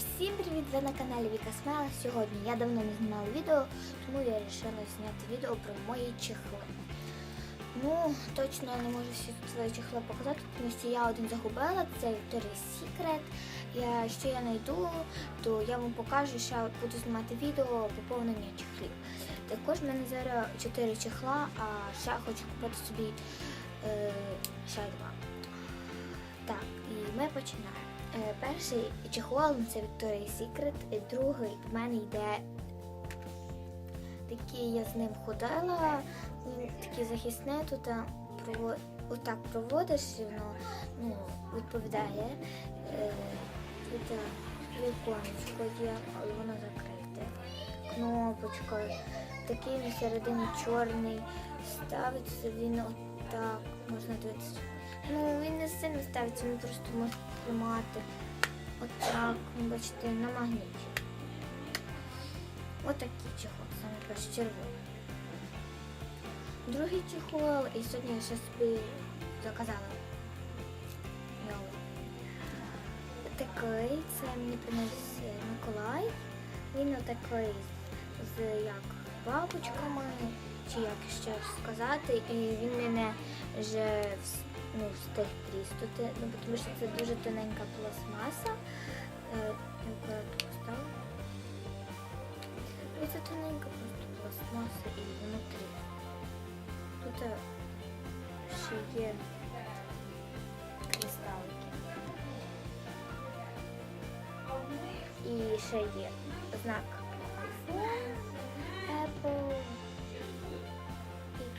Всім привіт! Ви на каналі Віка Смела. Сьогодні я давно не знімала відео, тому я вирішила зняти відео про мої чехли. Ну, точно я не можу всі свої чехли показати, тому що я один загубила, це Victoria's Secret. Я, що я знайду, то я вам покажу, я буду знімати відео поповнення чехлів. Також в мене зараз 4 чехла, а ще хочу купити собі е, ще два. Так, і ми починаємо. Е, Перший чехол це Victoria's Secret, другий в мене йде такий, я з ним ходила, такий захисний, тут а, отак проводиш, воно ну, відповідає. Е, віконечко є, але воно закрите. Кнопочка, такий він всередині чорний, ставиться він отак, можна дивитися. Ну, він не сильно ставиться, він просто може тримати. Отак, бачите, на магніті. Отакий чехол, саме перший червоний. Другий чехол, і сьогодні я ще собі заказала. Новий. Такий, це мені приніс Миколай. Він отакий з як бабочками, чи як ще сказати, і він мене вже ну, встиг тріснути, ну, тому що це дуже тоненька пластмаса. І це тоненька просто пластмаса і воно трісне. Тут е, ще є кристалики. І ще є знак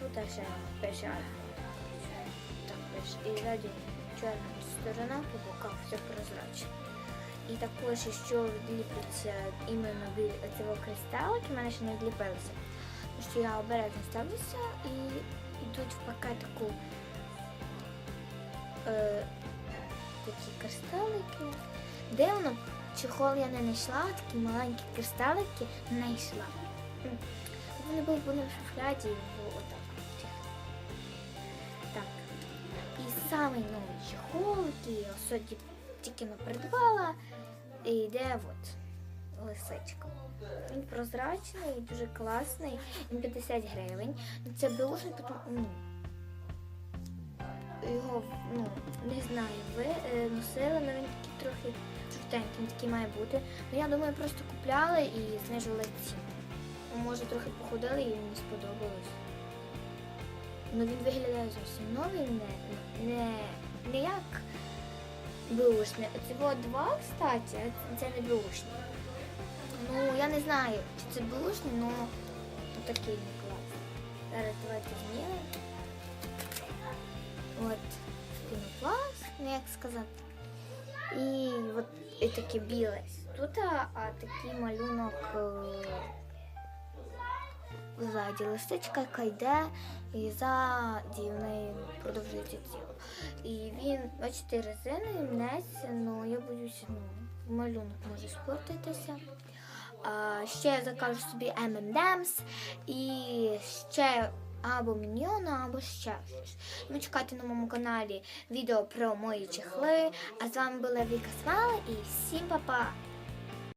тут ще пише iPhone. Так пише. І ззаді чорна сторона по боках все прозрачне. І також, що відліпиться іменно від цього кристалик, у мене ще не відліпилося. Тому що я обережно ставлюся і йдуть в пакетику е, такі кристалики. Де воно? Чехол я не знайшла, такі маленькі кристалики знайшла. Вони були в шуфляді в отак. Самий новий чехол, який я сьогодні тільки не придбала, і йде от лисичка. Він прозрачний, дуже класний, він 50 гривень. Це тому ну, його ну, не знаю, ви е, носили, але він такий трохи жовтенький, він такий має бути. Ну я думаю, просто купляли і знижили ціну. Ну, Може трохи походили і мені сподобалось. Ну він виглядає зовсім новий, не, не, не як беушний. Цього два, кстати, це не беушний. Ну, я не знаю, чи це беушний, але такий він класний. Зараз давайте змінимо. От пінопласт, ну як сказати. І от і таке біле. Тут а, а такий малюнок е, ззаді листичка, яка йде, і ззаді в неї продовжується тіло. І він, бачите, резиновий, мнеться, але я боюся, ну, малюнок може спортитися. А, ще я закажу собі M&M's і ще або міньйона, або ще щось. Ну, чекайте на моєму каналі відео про мої чехли. А з вами була Віка Смала і всім па-па!